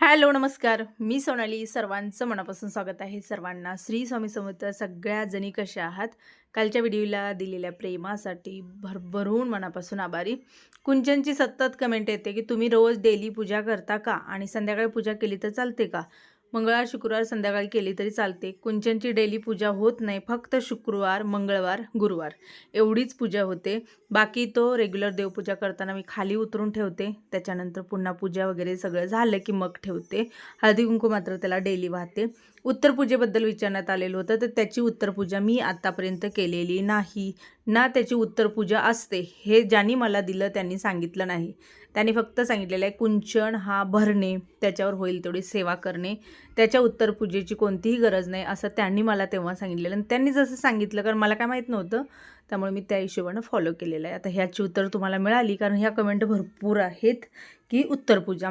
Hello नमस्कार. मी सोनाली. सर्वांचं मनापासून स्वागत आहे. सर्वांना श्री स्वामी समर्थ. सगळ्या जणी कशा आहात? कालच्या व्हिडिओला दिलेल्या प्रेमासाठी भरभरून मनापासून आभारी. कुंचनची सतत कमेंट येते की तुम्ही रोज डेली पूजा करता का? आणि संध्याकाळी पूजा केली तर चालते का? मंगळवार शुक्रवार संध्याकाळी केली तरी चालते. कुंचनची डेली पूजा होत नाही. फक्त शुक्रवार मंगळवार गुरुवार एवढीच पूजा होते. बाकी तो रेग्युलर देवपूजा करताना मी खाली उतरून ठेवते. त्याच्यानंतर पुन्हा पूजा वगैरे सगळं झालं की मग ठेवते. हळदी कुंकू मात्र त्याला डेली वाहते. उत्तर पूजेबद्दल विचारण्यात आलेलं होतं तर त्याची उत्तर पूजा मी आत्तापर्यंत केलेली नाही. ना त्याची उत्तर पूजा असते हे ज्यांनी मला दिलं त्यांनी सांगितलं नाही. त्यांनी फक्त सांगितलेलं आहे कुंचन हा भरणे त्याच्यावर होईल तेवढी सेवा करणे त्याच्या उत्तर पूजेची कोणतीही गरज नाही असं त्यांनी मला तेव्हा सांगितलेलं आणि त्यांनी जसं सांगितलं कारण मला काय माहीत नव्हतं त्यामुळे मी त्या हिशोबानं फॉलो केलेलं आहे. आता ह्याची उत्तर तुम्हाला मिळाली कारण ह्या कमेंट भरपूर आहेत की उत्तर पूजा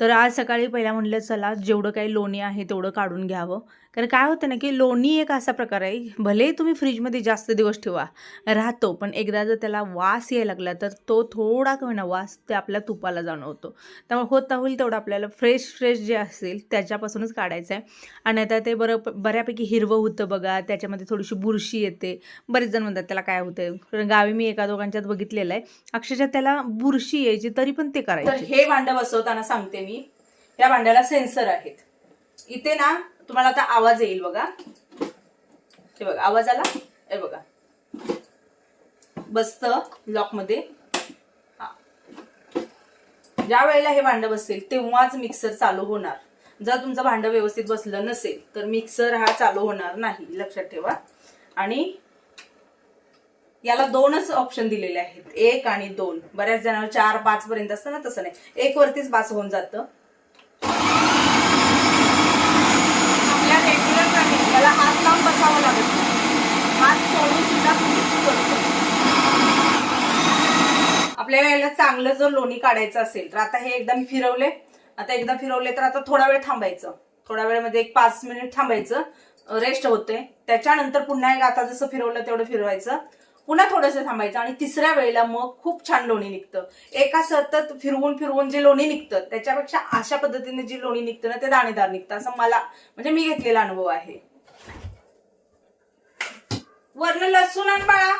तर आज सकाळी पहिला म्हटलं चला जेवढं काही लोणी आहे तेवढं काढून घ्यावं. कारण काय होतं ना की लोणी एक असा प्रकार आहे भले तुम्ही फ्रीजमध्ये जास्त दिवस ठेवा राहतो पण एकदा जर त्याला वास यायला लागला तर तो थोडा का होईना वास ते आपल्या तुपाला जाणवतो. त्यामुळे होता होईल तेवढं आपल्याला फ्रेश फ्रेश जे असेल त्याच्यापासूनच काढायचं आहे. आणि आता ते बरं बऱ्यापैकी हिरवं होतं बघा त्याच्यामध्ये थोडीशी बुरशी येते. बरेच जण म्हणतात त्याला काय होतं कारण गावी मी एका दोघांच्यात बघितलेलं आहे. अक्षरशः त्याला बुरशी यायची तरी पण ते करायचं. हे भांडं बसवताना सांगते मी या भांड्याला सेन्सर आहेत. इथे ना तुम्हाला आता आवाज येईल बघा. हे बघा आवाज आला हे बघा. बसत लॉकमध्ये हा. ज्या वेळेला हे भांडं बसेल तेव्हाच मिक्सर चालू होणार. जर तुमचं भांडं व्यवस्थित बसलं नसेल तर मिक्सर हा चालू होणार नाही लक्षात ठेवा. आणि याला दोनच ऑप्शन दिलेले आहेत. एक आणि दोन. बऱ्याच जणांना चार पाच पर्यंत असतं ना तसं नाही. एक वरतीच बास होऊन जातं. आपल्या रेग्युलर याला हात लावून बसावं लागत. हात सोडून सुद्धा आपल्या वेळेला याला चांगलं जर लोणी काढायचं असेल तर आता हे एकदा मी फिरवले. आता एकदा फिरवले तर आता थोडा वेळ थांबायचं. थोडा वेळ म्हणजे एक पाच मिनिट थांबायचं. रेस्ट होते त्याच्यानंतर पुन्हा एक आता जसं फिरवलं तेवढं फिरवायचं. पुन्हा थोडंसं थांबायचं आणि तिसऱ्या वेळेला मग खूप छान लोणी निघतं. एका सतत फिरवून फिरवून जे लोणी निघतं त्याच्यापेक्षा अशा पद्धतीने जी लोणी निघतं ना ते दाणेदार निघतं. असं मला म्हणजे मी घेतलेला अनुभव आहे. वरण लसूण आणि बाळा.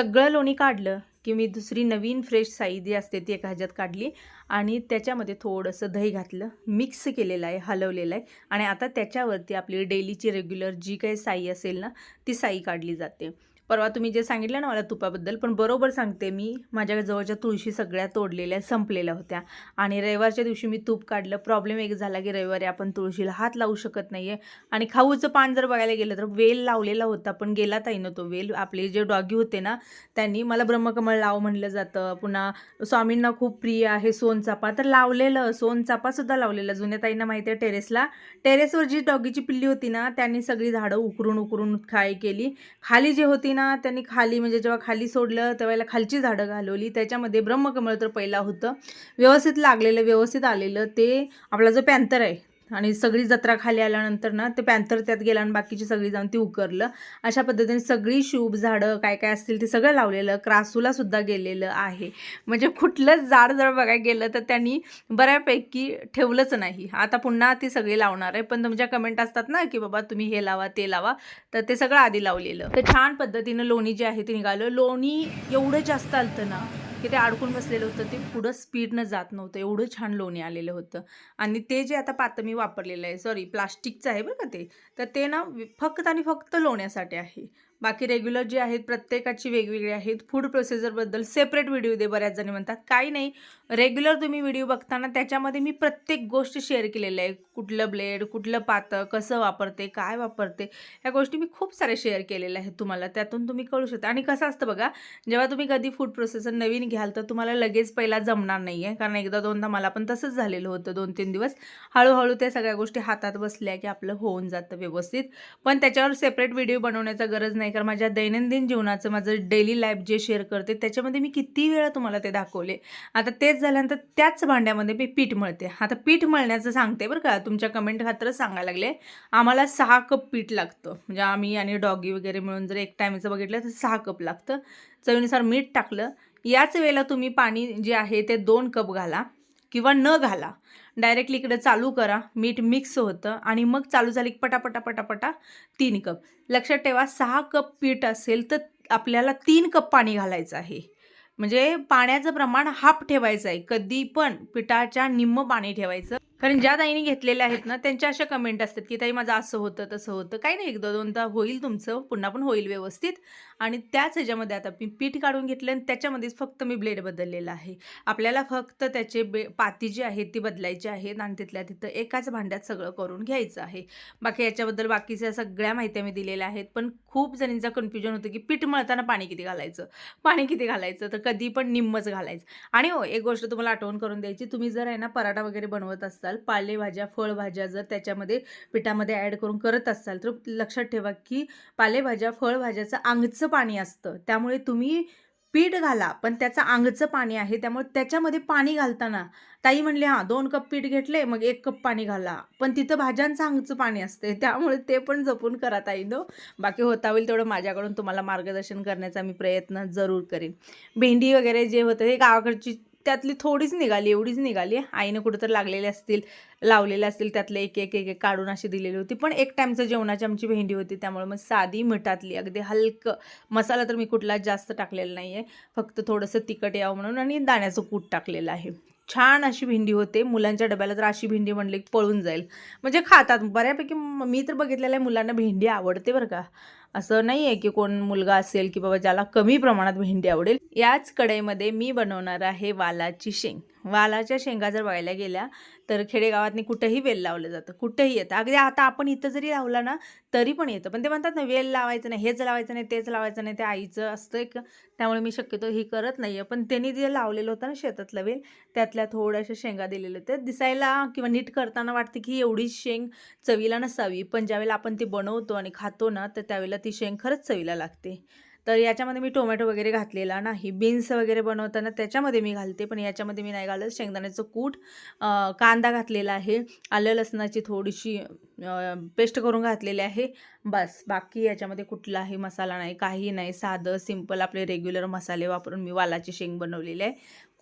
सगळं लोणी काढलं की मी दुसरी नवीन फ्रेश साई जी असते ती एका ह्याच्यात काढली आणि त्याच्यामध्ये थोडंसं दही घातलं मिक्स केलेलं आहे हलवलेलं आहे आणि आता त्याच्यावरती आपली डेलीची रेग्युलर जी काही साई असेल ना ती साई काढली जाते. परवा तुम्ही जे सांगितलं ना मला तुपाबद्दल पण बरोबर सांगते मी. माझ्या जवळच्या तुळशी सगळ्या तोडलेल्या संपलेल्या होत्या. आणि रविवारच्या दिवशी मी तूप काढलं. प्रॉब्लेम एक झाला की रविवारी आपण तुळशीला हात लावू शकत नाही आहे आणि खाऊचं पान जर बघायला गेलं तर वेल लावलेला होता पण गेला ताई ना तो वेल. आपले जे डॉगी होते ना त्यांनी मला ब्रह्मकमळ लाव म्हणलं जातं. पुन्हा स्वामींना खूप प्रिय आहे सोनचापा तर लावलेलं सोनचापासुद्धा लावलेला. जुन्या ताईंना माहिती आहे टेरेसला. टेरेसवर जी डॉगीची पिल्ली होती ना त्यांनी सगळी झाडं उकरून उकरून खाय केली. खाली जी होती ना त्यांनी खाली म्हणजे जेव्हा खाली सोडलं तेव्हा खालची झाडं घालवली. त्याच्यामध्ये ब्रह्मकमळ तर पहिला होतं. व्यवस्थित लागलेलं व्यवस्थित आलेलं ते आपला जो पॅन्थर आहे आणि सगळी जत्रा खाली आल्यानंतर ना ते पॅन्थर त्यात गेला आणि बाकीची सगळी जाऊन ती उकरलं. अशा पद्धतीने सगळी शूभ झाडं काय काय असतील ते सगळं लावलेलं. क्रासूला सुद्धा गेलेलं आहे. म्हणजे कुठलंच झाड जर बघायला गेलं तर त्यांनी बऱ्यापैकी ठेवलंच नाही. आता पुन्हा ती सगळी लावणार आहे. पण तुमच्या कमेंट असतात ना की बाबा तुम्ही हे लावा ते लावा. तर ते सगळं आधी लावलेलं. तर छान पद्धतीनं लोणी जे आहे ते निघालं. लोणी एवढं जास्त आलतं ना की ते अडकून बसलेलं होतं. ते पुढं स्पीडनं जात नव्हतं. एवढं छान लोणी आलेलं होतं. आणि ते जे आता पातं मी वापरलेलं आहे सॉरी प्लास्टिकचं आहे बरं का ते. तर ते ना फक्त आणि फक्त लोण्यासाठी आहे. बाकी रेग्युलर जे आहेत प्रत्येकाची वेगवेगळी आहेत. फूड प्रोसेसरबद्दल सेपरेट व्हिडिओ दे बऱ्याच जणी म्हणतात. काही नाही रेग्युलर तुम्ही व्हिडिओ बघताना त्याच्यामध्ये मी प्रत्येक गोष्ट शेअर केलेलं आहे. कुठलं ब्लेड कुठलं पातं कसं वापरते काय वापरते ह्या गोष्टी मी खूप साऱ्या शेअर केलेल्या आहेत तुम्हाला. त्यातून तुम्ही कळू शकता. आणि कसं असतं बघा जेव्हा तुम्ही कधी फूड प्रोसेसर नवीन घ्याल तर तुम्हाला लगेच पहिला जमणार नाही आहे कारण एकदा दोनदा मला पण तसंच झालेलं होतं दोन तीन दिवस. हळूहळू त्या सगळ्या गोष्टी हातात बसल्या की आपलं होऊन जातं व्यवस्थित. पण त्याच्यावर सेपरेट व्हिडिओ बनवण्याचा गरज नाही. नाही कारण माझ्या दैनंदिन जीवनाचं माझं डेली लाईफ जे शेअर करते त्याच्यामध्ये मी किती वेळा तुम्हाला ते दाखवले. आता तेच झाल्यानंतर त्याच भांड्यामध्ये मी पीठ मळते. आता पीठ मळण्याचं सांगते बरं का तुमच्या कमेंट खात्रच सांगायला लागले. आम्हाला सहा कप पीठ लागतं. म्हणजे आम्ही आणि डॉगी वगैरे मिळून जर एक टायमाचं बघितलं तर सहा कप लागतं. चवीनुसार मीठ टाकलं. याच वेळेला तुम्ही पाणी जे आहे ते दोन कप घाला. किंवा न घाला. डायरेक्टली इकडे चालू करा. मीठ मिक्स होतं आणि मग चालू झाली पटापटा पटापटा तीन कप. लक्षात ठेवा सहा कप पीठ असेल तर आपल्याला तीन कप पाणी घालायचं आहे. म्हणजे पाण्याचं प्रमाण हाफ ठेवायचं आहे. कधी पण पिठाच्या निम्म पाणी ठेवायचं. कारण ज्या ताईने घेतलेल्या आहेत ना त्यांच्या अशा कमेंट असतात की ताई माझं असं होतं तसं होतं. काही नाही एकदा दोनदा होईल तुमचं पुन्हा पण होईल व्यवस्थित. आणि त्याच ह्याच्यामध्ये आता मी पीठ काढून घेतलं आणि त्याच्यामध्येच फक्त मी ब्लेड बदललेला आहे. आपल्याला फक्त त्याचे बे पाती जी आहेत ती बदलायची आहेत आणि तिथल्या तिथं एकाच भांड्यात सगळं करून घ्यायचं आहे. बाकी याच्याबद्दल बाकीच्या सगळ्या माहित्या मी दिलेल्या आहेत पण खूप जणींचा कन्फ्युजन होतं की पीठ मळताना पाणी किती घालायचं? पाणी किती घालायचं? तर कधी पण निम्मच घालायचं. आणि हो एक गोष्ट तुम्हाला आठवण करून द्यायची तुम्ही जर आहे ना पराठा वगैरे बनवत असता असाल पालेभाज्या फळभाज्या जर त्याच्यामध्ये पिठामध्ये ॲड करून करत असाल तर लक्षात ठेवा की पालेभाज्या फळभाज्याचं आंगचं पाणी असतं. त्यामुळे तुम्ही पीठ घाला पण त्याचं आंगचं पाणी आहे त्यामुळे त्याच्यामध्ये पाणी घालताना ताई म्हणले हां दोन कप पीठ घेतले मग एक कप पाणी घाला. पण तिथं भाज्यांचं आंगचं पाणी असते त्यामुळे ते पण जपून करा ताई नो. बाकी होता होईल तेवढं माझ्याकडून तुम्हाला मार्गदर्शन करण्याचा मी प्रयत्न जरूर करेन. भेंडी वगैरे जे होतं हे गावाकडची त्यातली थोडीच निघाली एवढीच निघाली. आईनं कुठं तर लागलेले असतील लावलेले असतील त्यातले एक एक एक एक काढून अशी दिलेली होती. पण एक टाईमचं जेवणाची आमची भेंडी होती त्यामुळे मग साधी मिठातली अगदी हलकं. मसाला तर मी कुठलाच जास्त टाकलेला नाही आहे फक्त थोडंसं तिखट यावं म्हणून आणि दाण्याचं कूट टाकलेलं आहे. छान अशी भेंडी होते. मुलांच्या डब्याला तर अशी भेंडी म्हणली की पळून जाईल. म्हणजे खातात. बऱ्यापैकी मी तर बघितलेलं आहे मुलांना भेंडी आवडते बरं का. असं नाही आहे की कोण मुलगा असेल की बाबा ज्याला कमी प्रमाणात भेंडी आवडेल. याच कढईमध्ये मी बनवणार आहे वालाची शेंग. वालाच्या शेंगा जर बघायला गेल्या तर खेडेगावातनी कुठंही वेल लावलं जातं. कुठंही येतं. अगदी आता आपण इथं जरी लावला ना तरी पण येतं. पण ते म्हणतात ना वेल लावायचं नाही हेच लावायचं नाही तेच लावायचं नाही ते आईचं असतं एक. त्यामुळे मी शक्यतो ही करत नाही आहे पण त्यांनी जे लावलेलं होतं ना शेतातलं वेल त्यातल्या थोड्याशा शेंगा दिलेल्या होत्या दिसायला किंवा नीट करताना वाटते की एवढी शेंग चवीला नसावी. पण ज्यावेळेला आपण ती बनवतो आणि खातो ना तर त्यावेळेला ती शेंग खरंच चवीला लागते. तर याच्यामध्ये मी टोमॅटो वगैरे घातलेला नाही. बीन्स वगैरे बनवताना त्याच्यामध्ये मी घालते पण याच्यामध्ये मी नाही घालत. शेंगदाण्याचं कूट कांदा घातलेला आहे. आलं लसणाची थोडीशी पेस्ट करून घातलेली आहे. बस बाकी याच्यामध्ये कुठलाही मसाला नाही काही नाही. साधं सिंपल आपले रेग्युलर मसाले वापरून मी वालाची शेंग बनवलेली आहे.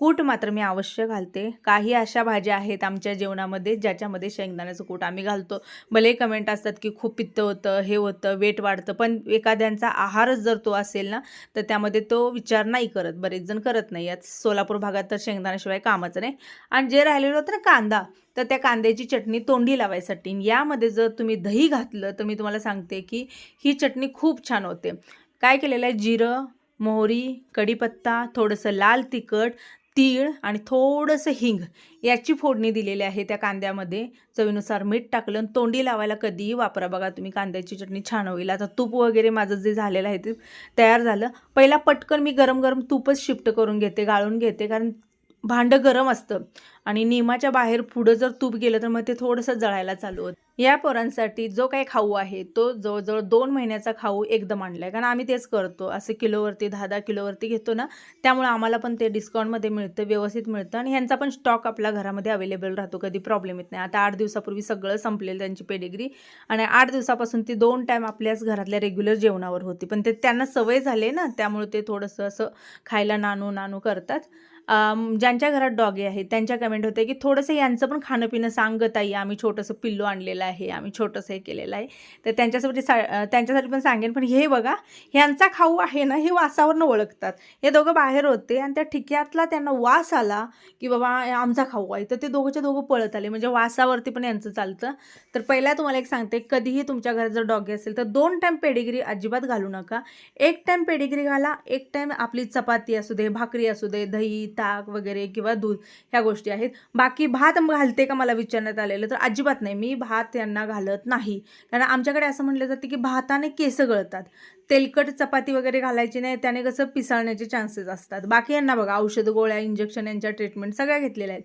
कूट मात्र मी अवश्य घालते. काही अशा भाज्या आहेत आमच्या जेवणामध्ये ज्याच्यामध्ये शेंगदाण्याचं कूट आम्ही घालतो. भले कमेंट असतात की खूप पित्त होतं हे होतं वेट वाढतं पण एखाद्यांचा आहारच जर तो असेल ना तर त्यामध्ये तो विचार नाही करत. बरेच जण करत नाही. यात सोलापूर भागात तर शेंगदाण्याशिवाय कामाचं नाही. आणि जे राहिलेलं होतं ना कांदा तर त्या कांद्याची चटणी तोंडी लावायसाठी. यामध्ये जर तुम्ही दही घातलं तर मी तुम्हाला सांगते की ही चटणी खूप छान होते. काय केलेलं आहे? जिरं मोहरी कढीपत्ता थोडंसं लाल तिखट तीळ आणि थोडंसं हिंग याची फोडणी दिलेली आहे त्या कांद्यामध्ये. चवीनुसार मीठ टाकलं आणि तोंडी लावायला कधीही वापरा बघा तुम्ही कांद्याची चटणी छान होईल. आता तूप वगैरे माझं जे झालेलं आहे ते तयार झालं. पहिला पटकन मी गरम गरम तूपच शिफ्ट करून घेते गाळून घेते. कारण भांडं गरम असतं. आणि निमाच्या बाहेर पुढं जर तूप गेलं तर मग ते थोडंसं जळायला चालू होतं. या पोरांसाठी जो काही खाऊ आहे तो जवळजवळ दोन महिन्याचा खाऊ एकदम आणला आहे कारण आम्ही तेच करतो. असं किलोवरती दहा दहा किलोवरती घेतो ना त्यामुळे आम्हाला पण ते डिस्काउंटमध्ये मिळतं व्यवस्थित मिळतं. आणि ह्यांचा पण स्टॉक आपल्या घरामध्ये अवेलेबल राहतो. कधी प्रॉब्लेम येत नाही. आता आठ दिवसापूर्वी सगळं संपलेलं त्यांची पेडिग्री आणि आठ दिवसापासून ती दोन टाईम आपल्याच घरातल्या रेग्युलर जेवणावर होती. पण ते त्यांना सवय झाली ना त्यामुळे ते थोडंसं असं खायला नानू नानू करतात. ज्यांच्या घरात डॉगे आहेत त्यांच्या कमेंट होते की थोडंसं यांचं पण खाणं पिणं सांगत आहे आम्ही छोटंसं पिल्लू आणलेलं आहे आम्ही छोटंसं हे केलेलं आहे. तर त्यांच्यासाठी सा त्यांच्यासाठी पण सांगेन पण हे बघा ह्यांचा खाऊ आहे ना हे वासावरनं ओळखतात. हे दोघं बाहेर होते आणि त्या ठिक्यातला त्यांना वास आला की बाबा आमचा खाऊ आहे. तर ते दोघंच्या दोघं पळत आले म्हणजे वासावरती पण यांचं चालतं. तर पहिला तुम्हाला एक सांगते कधीही तुमच्या घरात जर डॉगी असेल तर दोन टाईम पेडिग्री अजिबात घालू नका. एक टाईम पेडिग्री घाला एक टाईम आपली चपाती असू दे भाकरी असू दे दही ताक वगैरे किंवा दूध ह्या गोष्टी आहेत. बाकी भात घालते का मला विचारण्यात आलेलं? तर अजिबात नाही. मी भात यांना घालत नाही. कारण आमच्याकडे असं म्हटलं जातं की भाताने केस गळतात. तेलकट चपाती वगैरे घालायची नाही त्याने कसं पिसाळण्याचे चान्सेस असतात. बाकी यांना बघा औषध गोळ्या इंजेक्शन यांच्या ट्रीटमेंट सगळ्या घेतलेल्या आहेत.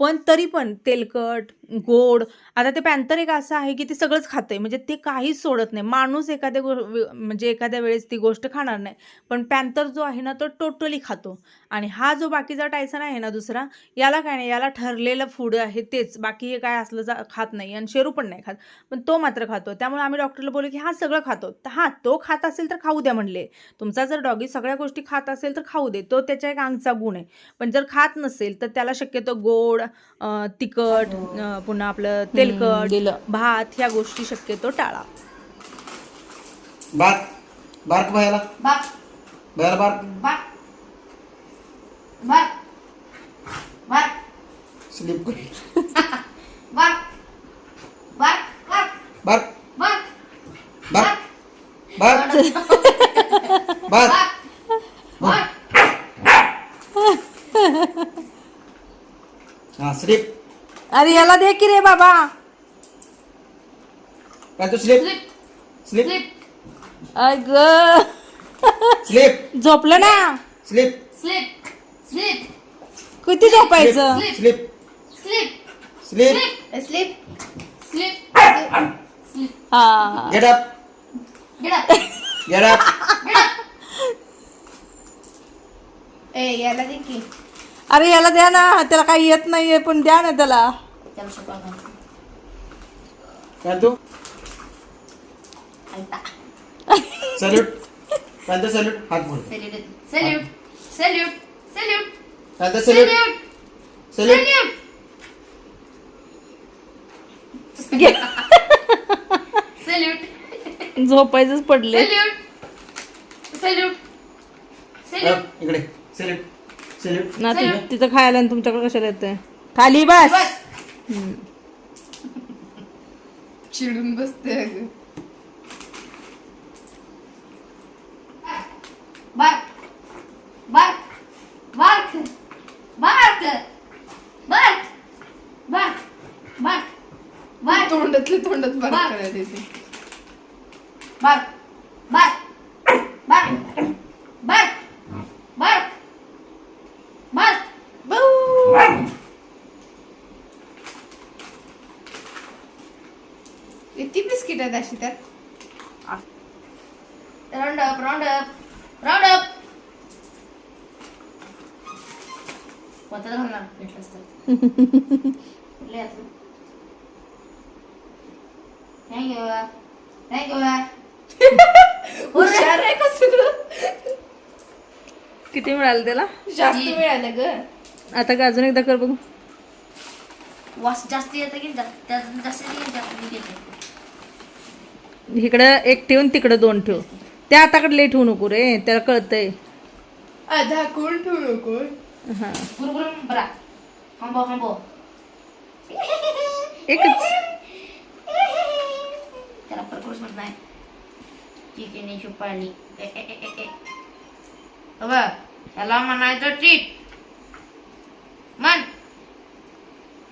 पण तरी पण तेलकट गोड आता ते पॅन्थर एक असं आहे की ते सगळंच खातंय. म्हणजे ते काहीच सोडत नाही. माणूस एखाद्या गो म्हणजे एखाद्या वेळेस ती गोष्ट खाणार नाही. पण पॅन्थर जो आहे ना तो टोटली खातो. आणि हा जो बाकीचा टायसन आहे ना दुसरा याला काय नाही याला ठरलेलं फूड आहे तेच. बाकी हे काय असलं जा खात नाही. आणि शेरू पण नाही खात. पण तो मात्र खातो. त्यामुळे आम्ही डॉक्टरला बोललो की हा सगळं खातो. तर हा तो खात असेल तर खाऊ द्या म्हणले. तुमचा जर डॉगी सगळ्या गोष्टी खात असेल तर खाऊ दे. तो त्याच्या एक अंगचा गुण आहे. पण जर खात नसेल तर त्याला शक्यतो गोड अं, तिखट पुन्हा आपलं तेलकट. भात ह्या गोष्टी शक्यतो टाळा बार बार भयाला बार बाक बाक स्लिप कर बाक बाक बाक बार बाक बार बार बार बाक हा स्लिप अरे याला दे की रे बाबा. काय तू स्लिप स्लिप स्लिप स्लिप अग. स्लिप झोपलं ना? स्लिप स्लिप स्लिप किती झोपायचं? Sleep sleep sleep sleep sleep sleep हा. Get up get up get up ए याला दे की. अरे याला द्या ना त्याला काही येत नाहीये पण द्या ना त्याला. त्याला सोपा घाल. काय तू ऐका. सॅल्यूट काय तर सॅल्यूट हात बोल सॅल्यूट सॅल्यूट सॅल्यूट सॅल्यूट काय तर salute salute salute salute salute झोपायचंच पडले सॅल्यूट सॅल्यूट सॅल्यूट इकडे. सॅल्यूट सॅल्यूट ना ति- तिथं खायला आणि तुमच्याकडे कशाला येतंय? खाली बस. बस हम्म. चिडून बसते अगं bark bark bark bark bark bark bark bark तोंडातले तोंडात बार बार. करायला येते बार्क आहेत अशी त्यात round up round up round up कोणत्याला घालणार भेटलं असतं कुठल्या यातलं? थँक्यू थँक्यू हुशार आहे का सगळं किती मिळालं त्याला जास्त. मिळालं ग आता का अजून एकदा कर बघू वास जास्त येतं की जास्त जास्त येतं, जास्त इकडं एक ठेवून तिकडं दोन ठेव. त्या हाताकडे लई ठेवू नको रे त्याला कळतंय. आधा कोण ठेवू नको? हा. गुरुगुरु बरा. हंबो हंबो एकच. त्याला म्हणत नाही. चिकेने त्याला म्हणायचं चीट मन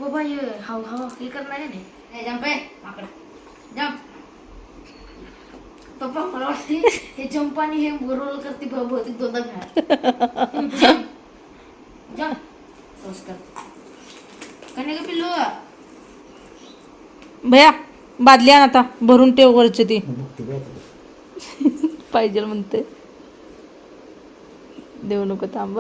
बाबा ये हाव हाव हे करणार आहे नाही जंप आहे माकड. जंप. पप्पा मला वाटते हे आणि हे रोल करते बहुतेक दोनदा मिळाल जंप जंप संस्कार कने का पिल्लू. भया बादली आण आता. भरून ठेव वरची ती. पाहिजे म्हणते. देऊ नको थांब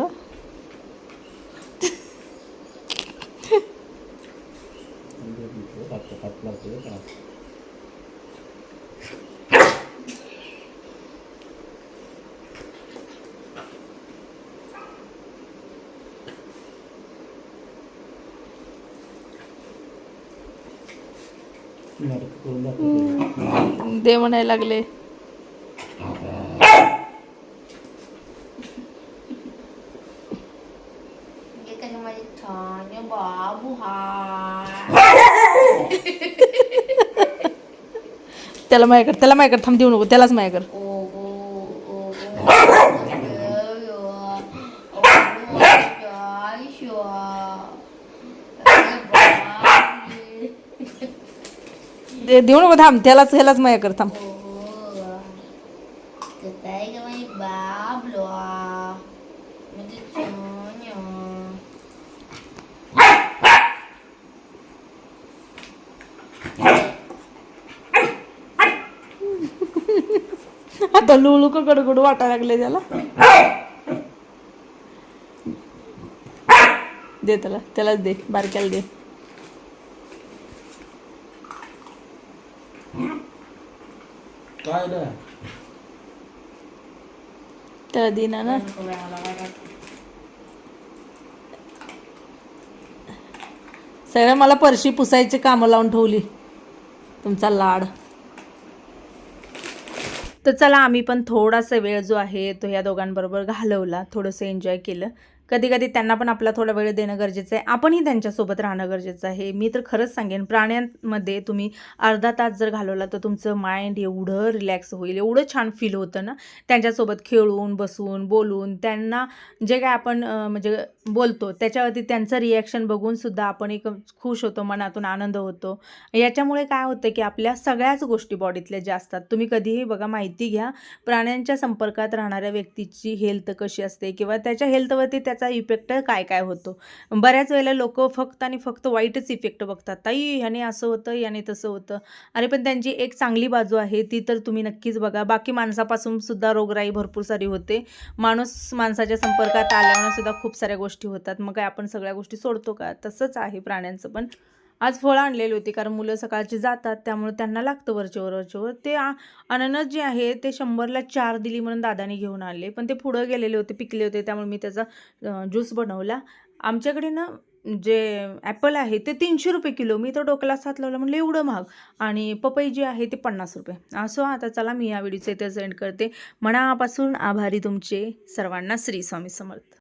दे म्हणायला लागले. त्याला माझ्याकडे त्याला माझ्याकडे थांब देऊ नको त्यालाच माझ्याकडे. देऊ नको थांब त्यालाच ह्यालाच माया कर थांब. आता लुळू का गडगड वाटायला लागले त्याला. दे त्याला त्यालाच दे बारक्याला दे. देणार ना सगळं मला परशी पुसायची कामं लावून ठेवली तुमचा लाड तर चला आम्ही पण थोडासा वेळ जो आहे तो या दोघांबरोबर घालवला. थोडंसं एन्जॉय केलं. कधी कधी त्यांना पण आपला थोडा वेळ देणं गरजेचं आहे. आपणही त्यांच्यासोबत राहणं गरजेचं आहे. मी तर खरंच सांगेन प्राण्यांमध्ये तुम्ही अर्धा तास जर घालवला तर तुमचं माइंड एवढं रिलॅक्स होईल एवढं छान फील होतं ना. त्यांच्यासोबत खेळून बसून बोलून त्यांना जे काय आपण म्हणजे बोलतो त्याच्यावरती त्यांचं रिॲक्शन बघूनसुद्धा आपण एक खुश होतो मनातून आनंद होतो. याच्यामुळे काय होतं की आपल्या सगळ्याच गोष्टी बॉडीतल्या ज्या असतात तुम्ही कधीही बघा माहिती घ्या. प्राण्यांच्या संपर्कात राहणाऱ्या व्यक्तीची हेल्थ कशी असते किंवा त्याच्या हेल्थवरती त्याचा इफेक्ट काय काय होतो? बऱ्याच वेळेला लोक फक्त आणि फक्त वाईटच इफेक्ट बघतात. ताई ह्याने असं होतं याने तसं होतं. अरे पण त्यांची एक चांगली बाजू आहे ती तर तुम्ही नक्कीच बघा. बाकी माणसापासून सुद्धा रोगराई भरपूर सारी होते. माणूस माणसाच्या संपर्कात आल्यानं सुद्धा खूप साऱ्या गोष्टी होतात. मग काय आपण सगळ्या गोष्टी सोडतो का? तसंच आहे प्राण्यांचं पण. आज फळं आणलेली होती कारण मुलं सकाळची जातात त्यामुळे त्यांना लागतं वरचेवर वरचेवर ते आ- अननस जे आहे ते शंभरला चार दिली म्हणून दादाने घेऊन आले पण ते पुढं गेलेले होते पिकले होते त्यामुळे मी त्याचा ज्यूस बनवला. आमच्याकडे ना जे ॲपल आहे ते तीनशे रुपये किलो मी तर डोक्याला साथ लावला म्हणलं एवढं महाग. आणि पपई जे आहे ते पन्नास रुपये. असो आता चला मी या व्हिडिओचं इथे सेंड करते. मनापासून आभारी तुमचे सर्वांना श्री स्वामी समर्थ.